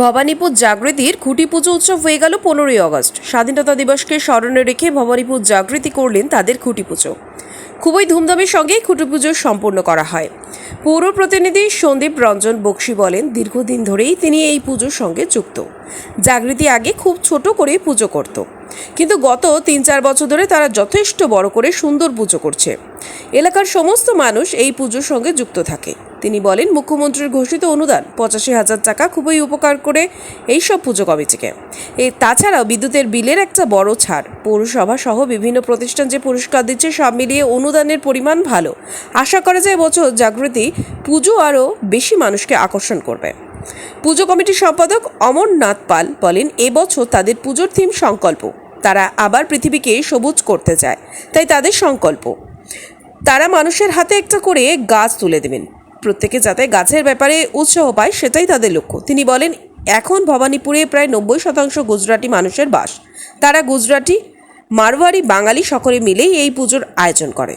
ভবানীপুর জাগৃতির খুঁটি পুজো উৎসব হয়ে গেল পনেরোই আগস্ট। স্বাধীনতা দিবসকে স্মরণে রেখে ভবানীপুর জাগৃতি করলেন তাদের খুঁটি পুজো খুবই ধুমধামের সঙ্গে খুঁটি পুজো সম্পূর্ণ করা হয়। পৌর প্রতিনিধি সন্দীপ রঞ্জন বক্সি বলেন, দীর্ঘদিন ধরেই তিনি এই পুজোর সঙ্গে যুক্ত। জাগৃতি আগে খুব ছোট করে পুজো করত। কিন্তু গত তিন চার বছর ধরে তারা যথেষ্ট বড় করে সুন্দর পুজো করছে। এলাকার সমস্ত মানুষ এই পুজোর সঙ্গে যুক্ত থাকে। তিনি বলেন, মুখ্যমন্ত্রীর ঘোষিত অনুদান পঁচাশি হাজার টাকা খুবই উপকার করে এইসব পুজো কমিটিকে। এ তাছাড়াও বিদ্যুতের বিলের একটা বড় ছাড়। পৌরসভা সহ বিভিন্ন প্রতিষ্ঠান যে পুরস্কার দিচ্ছে, সব মিলিয়ে অনুদানের পরিমাণ ভালো। আশা করা যায় বছর জাগৃতি পুজো আরও বেশি মানুষকে আকর্ষণ করবে। পুজো কমিটির সম্পাদক অমরনাথ পাল বলেন, এবছর তাদের পুজোর থিম সংকল্প। তারা আবার পৃথিবীকে সবুজ করতে চায়। তাই তাদের সংকল্প। তারা মানুষের হাতে একটা করে গাছ তুলে দেবেন। প্রত্যেকে যাতে গাছের ব্যাপারে উৎসাহ পায়, সেটাই তাদের লক্ষ্য। তিনি বলেন, এখন ভবানীপুরে প্রায় নব্বই শতাংশ গুজরাটি মানুষের বাস। তারা গুজরাটি, মারওয়ারি, বাঙালি সকলে মিলেই এই পুজোর আয়োজন করে।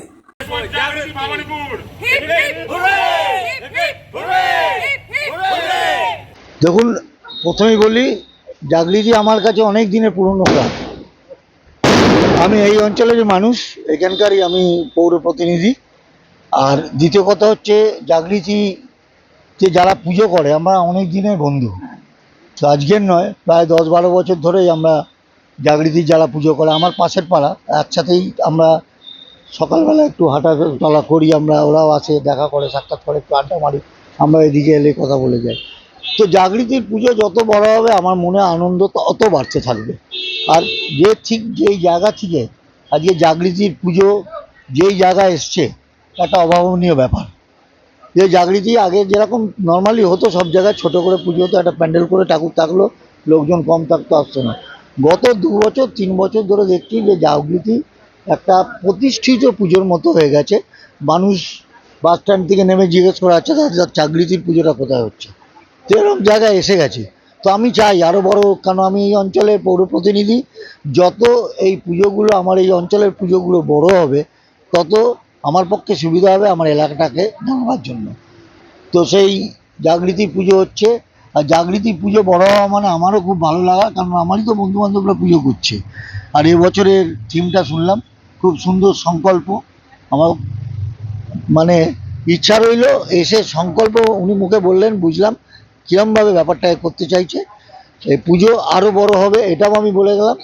দেখুন প্রথমেই বলি, জাগলিজি আমার কাছে অনেক দিনের পুরনো ক্লাব আমি এই অঞ্চলের মানুষ, এখানকারই আমি পৌর প্রতিনিধি। আর দ্বিতীয় কথা হচ্ছে, জাগৃতি যে যারা পুজো করে, আমরা অনেক দিনের বন্ধু। তো আজকের নয়, প্রায় দশ বারো বছর ধরেই আমরা জাগৃতি যারা পুজো করে, আমার পাশের পাড়া, একসাথেই আমরা সকালবেলা একটু হাঁটা চলা করি, আমরা ওরাও আসে, দেখা করে, সাক্ষাৎ করে, একটু আড্ডা মারি, আমরা এদিকে এলে কথা বলে যাই। তো জাগৃতির পুজো যত বড় হবে, আমার মনে আনন্দ তত বাড়তে থাকবে। আর যে ঠিক যেই জায়গা থেকে আজকে জাগৃতির পুজো যেই জায়গায় এসছে একটা অভাবনীয় ব্যাপার। যে জাগৃতি আগে যেরকম নর্মালি হতো, সব জায়গায় ছোট করে পুজো হতো, একটা প্যান্ডেল করে ঠাকুর থাকল, লোকজন কম থাকতো, আসতো না। গত দু বছর, তিন বছর ধরে দেখছি যে জাগৃতি একটা প্রতিষ্ঠিত পুজোর মতো হয়ে গেছে। মানুষ বাস স্ট্যান্ড থেকে নেমে জিজ্ঞেস করে আচ্ছা দাদা জাগৃতির পুজোটা কোথায় হচ্ছে? তো এরকম জায়গায় এসে গেছে। তো আমি চাই আরও বড়, কেন আমি এই অঞ্চলের পৌর প্রতিনিধি, যত এই পুজোগুলো, আমার এই অঞ্চলের পুজোগুলো বড় হবে, তত আমার পক্ষে সুবিধা হবে আমার এলাকাটাকে জানাবার জন্য। তো সেই জাগৃতি পুজো হচ্ছে। আর জাগৃতি পুজো বড় হওয়া মানে আমারও খুব ভালো লাগা, কারণ আমারই তো বন্ধু বান্ধবরা পুজো করছে। আর এবছরের থিমটা শুনলাম, খুব সুন্দর সংকল্প। আমার মানে ইচ্ছা রইল এসে সংকল্প উনি মুখে বললেন, বুঝলাম কিরমভাবে ব্যাপারটা করতে চাইছে। এই পুজো আরও বড় হবে, এটাও আমি বলে গেলাম।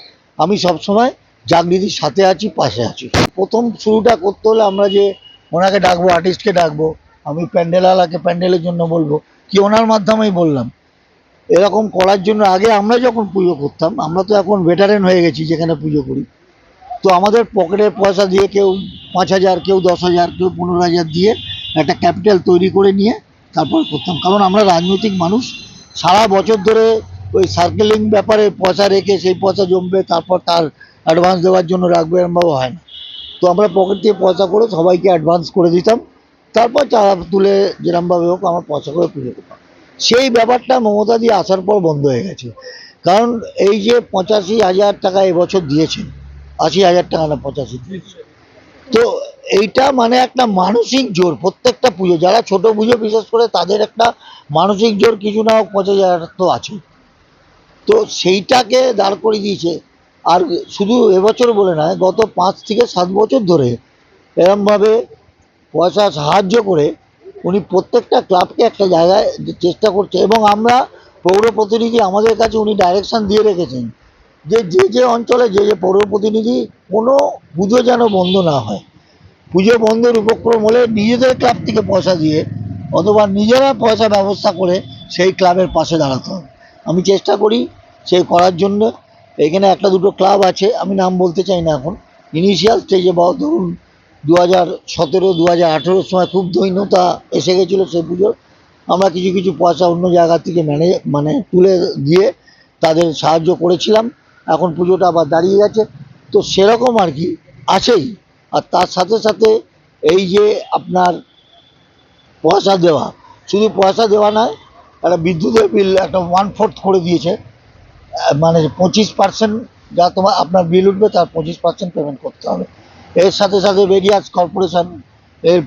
আমি সবসময় জাগৃতির সাথে আছি, পাশে আছি। প্রথম শুরুটা করতে হলে আমরা যে ওনাকে ডাকবো আর্টিস্টকে ডাকবো, আমি প্যান্ডেলওয়ালাকে প্যান্ডেলের জন্য বলব, কি ওনার মাধ্যমেই বললাম। এরকম করার জন্য আগে আমরা যখন পুজো করতাম, আমরা তো এখন ভেটারেন হয়ে গেছি যেখানে পুজো করি। তো আমাদের পকেটের পয়সা দিয়ে কেউ পাঁচ হাজার, কেউ দশ হাজার, কেউ পনেরো হাজার দিয়ে একটা ক্যাপিটাল তৈরি করে নিয়ে তারপর করতাম। কারণ আমরা রাজনৈতিক মানুষ, সারা বছর ধরে ওই সার্কেলিং ব্যাপারে পয়সা রেখে সেই পয়সা জমবে, তারপর তার অ্যাডভান্স দেওয়ার জন্য রাখবে এরমভাবে হয় না। তো আমরা পকেট দিয়ে পয়সা করে সবাইকে অ্যাডভান্স করে দিতাম। তারপর চাঁদা তুলে যেরমভাবে হোক আমার পয়সা করে পুজো করতাম সেই ব্যাপারটা মমতা দিয়ে আসার পর বন্ধ হয়ে গেছে। কারণ এই যে পঁচাশি হাজার টাকা এবছর দিয়েছে আশি হাজার টাকা না পঁচাশি দিয়েছে। তো এইটা মানে একটা মানসিক জোর, প্রত্যেকটা পুজো। যারা ছোট পুজো বিশেষ করে তাদের একটা মানসিক জোর, কিছু না হোক পঁচাশি হাজার তো আছে তো সেইটাকে দাঁড় করে দিয়েছে। আর শুধু এবছর বলে নয়, গত পাঁচ থেকে সাত বছর ধরে এরমভাবে পয়সা সাহায্য করে উনি প্রত্যেকটা ক্লাবকে একটা জায়গায় চেষ্টা করছে এবং আমরা পৌর প্রতিনিধি, আমাদের কাছে উনি ডাইরেকশন দিয়ে রেখেছেন যে যে যে অঞ্চলে যে যে পৌর প্রতিনিধি, কোনো পুজো যেন বন্ধ না হয়। পুজো বন্ধের উপক্রম হলে নিজেদের ক্লাব থেকে পয়সা দিয়ে অথবা নিজেরা পয়সা ব্যবস্থা করে সেই ক্লাবের পাশে দাঁড়াতে হবে। আমি চেষ্টা করি সেই করার জন্য। এখানে একটা দুটো ক্লাব আছে, আমি নাম বলতে চাই না এখন। ইনিশিয়াল স্টেজে বা ধরুন দু হাজার সতেরো দু হাজার আঠেরোর সময় খুব দৈন্যতা এসে গেছিল সেই পুজোর। আমরা কিছু কিছু পয়সা অন্য জায়গা থেকে ম্যানেজ মানে তুলে দিয়ে তাদের সাহায্য করেছিলাম। এখন পুজোটা আবার দাঁড়িয়ে গেছে। তো সেরকম আর কি, আছেই। আর তার সাথে সাথে এই যে আপনার পয়সা দেওয়া, শুধু পয়সা দেওয়া নয়, একটা বিদ্যুতের বিল একটা ওয়ান ফোর্থ করে দিয়েছে। মানে পঁচিশ পার্সেন্ট যা তোমার আপনার বিল উঠবে, তার পঁচিশ পার্সেন্ট পেমেন্ট করতে হবে। এর সাথে সাথে বেরিয়াস কর্পোরেশন এর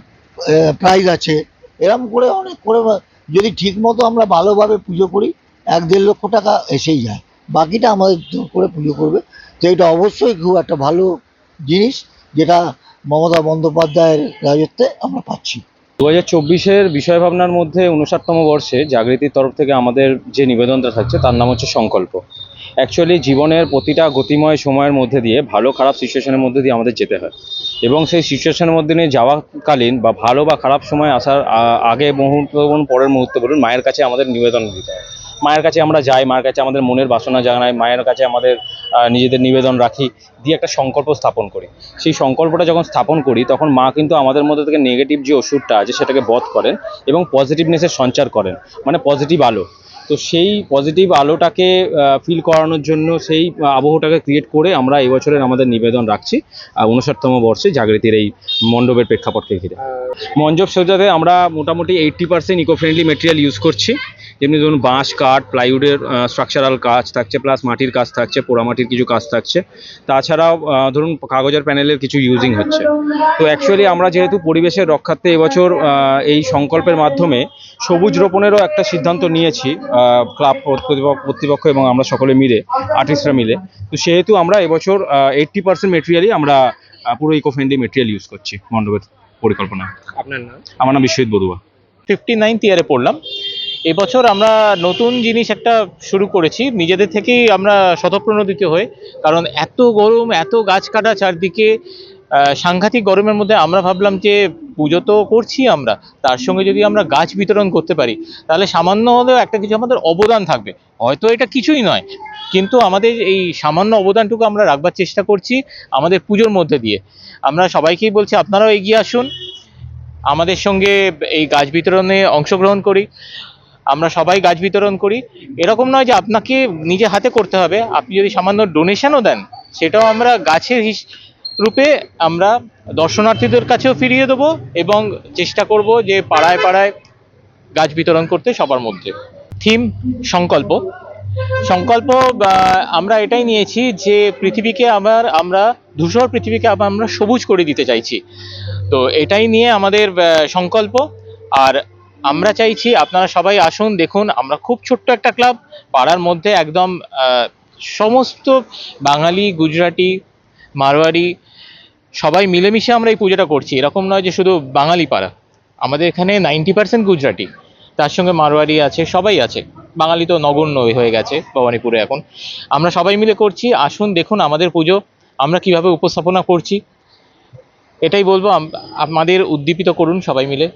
প্রাইজ আছে। এরম করে অনেক করে, যদি ঠিক মতো আমরা ভালোভাবে পুজো করি, এক দেড় লক্ষ টাকা এসেই যায়। বাকিটা আমাদের করে পুজো করবে। তো এটা অবশ্যই খুব একটা ভালো জিনিস, যেটা মমতা বন্দ্যোপাধ্যায়ের রাজত্বে আমরা পাচ্ছি। দু হাজার চব্বিশের বিষয় ভাবনার মধ্যে উনষাটতম বর্ষে জাগৃতির তরফ থেকে আমাদের যে নিবেদনটা থাকছে, তার নাম হচ্ছে সংকল্প। অ্যাকচুয়ালি জীবনের প্রতিটা গতিময় সময়ের মধ্যে দিয়ে, ভালো খারাপ সিচুয়েশনের মধ্যে দিয়ে আমাদের যেতে হয়। এবং সেই সিচুয়েশনের মধ্যে নিয়ে যাওয়াকালীন বা ভালো বা খারাপ সময় আসার আগে মুহূর্ত বলুন পরের মুহূর্তে বলুন, মায়ের কাছে আমাদের নিবেদন দিতে হয়। মায়ের কাছে আমরা যাই, মায়ের কাছে আমাদের মনের বাসনা জানাই, মায়ের কাছে আমাদের নিজেদের নিবেদন রাখি, দিয়ে একটা সংকল্প স্থাপন করি। সেই সংকল্পটা যখন স্থাপন করি, তখন মা কিন্তু আমাদের মধ্যে থেকে নেগেটিভ যে ওষুধটা আছে, সেটাকে বধ করেন এবং পজিটিভনেসের সঞ্চার করেন মানে পজিটিভ আলো। তো সেই পজিটিভ আলোটাকে ফিল করানোর জন্য সেই আবহটাকে ক্রিয়েট করে আমরা এই বছরের আমাদের নিবেদন রাখছি উনষাটতম বর্ষে জাগৃতির এই মণ্ডপের প্রেক্ষাপটকে ঘিরে। মঞ্জব সজ্জাতে আমরা মোটামুটি eighty percent eco friendly material use করছি। যেমনি ধরুন বাঁশ কাঠ প্লাইউডের স্ট্রাকচারাল কাজ থাকছে প্লাস মাটির কাজ থাকছে পোড়ামাটির কিছু কাজ থাকছে। তাছাড়াও ধরুন কাগজের প্যানেলের কিছু ইউজিং হচ্ছে। তো অ্যাকচুয়ালি আমরা যেহেতু পরিবেশের রক্ষার্থে এবছর এই সংকল্পের মাধ্যমে সবুজ রোপণেরও একটা সিদ্ধান্ত নিয়েছি ক্লাব কর্তৃপক্ষ এবং আমরা সকলে মিলে আর্টিস্টরা মিলে। তো সেহেতু আমরা এবছর এইট্টি পার্সেন্ট মেটেরিয়ালই আমরা পুরো ইকো ফ্রেন্ডলি মেটেরিয়াল ইউজ করছি মণ্ডপের পরিকল্পনা। আপনার নাম? আমার নাম বিশ্বজিৎ বড়ুয়া। ফিফটি নাইনথ ইয়ারে পড়লাম। এবছর আমরা নতুন জিনিস একটা শুরু করেছি। নিজেদের থেকেই আমরা স্বতঃপ্রণোদিত হয়ে, কারণ এত গরম, এত গাছ কাটা চারদিকে সাংঘাতিক গরমের মধ্যে আমরা ভাবলাম যে পুজো তো করছি আমরা, তার সঙ্গে যদি আমরা গাছ বিতরণ করতে পারি, তাহলে সামান্য হলেও একটা কিছু আমাদের অবদান থাকবে। হয়তো এটা কিছুই নয়, কিন্তু আমাদের এই সামান্য অবদানটুকু আমরা রাখবার চেষ্টা করছি আমাদের পুজোর মধ্যে দিয়ে। আমরা সবাইকেই বলছি, আপনারাও এগিয়ে আসুন, আমাদের সঙ্গে এই গাছ বিতরণে অংশগ্রহণ করি। আমরা সবাই গাছ বিতরণ করি। এরকম নয় যে আপনাকে নিজে হাতে করতে হবে। আপনি যদি সামান্য ডোনেশনও দেন, সেটাও আমরা গাছের রূপে আমরা দর্শনার্থীদের কাছেও ফিরিয়ে দেবো এবং চেষ্টা করব যে পাড়ায় পাড়ায় গাছ বিতরণ করতে সবার মধ্যে। থিম, সংকল্প। সংকল্প আমরা এটাই নিয়েছি যে পৃথিবীকে আবার আমরা, ধূসর পৃথিবীকে আবার আমরা সবুজ করে দিতে চাইছি। তো এটাই নিয়ে আমাদের সংকল্প। আর আমরা চাইছি আপনারা সবাই আসুন, দেখুন, আমরা খুব ছোট্ট একটা ক্লাব, পাড়ার মধ্যে একদম সমস্ত বাঙালি, গুজরাটি, মারোয়ারি, সবাই মিলেমিশে আমরা এই পুজোটা করছি। এরকম নয় যে শুধু বাঙালি পাড়া। আমাদের এখানে নাইনটি পার্সেন্ট গুজরাটি। তার সঙ্গে মারোয়ারি আছে, সবাই আছে। বাঙালি তো নগণ্য হয়ে গেছে ভবানীপুরে এখন। আমরা সবাই মিলে করছি, আসুন, দেখুন আমাদের পুজো, আমরা কীভাবে উপস্থাপনা করছি। এটাই বলব আমাদের উদ্দীপিত করুন সবাই মিলে।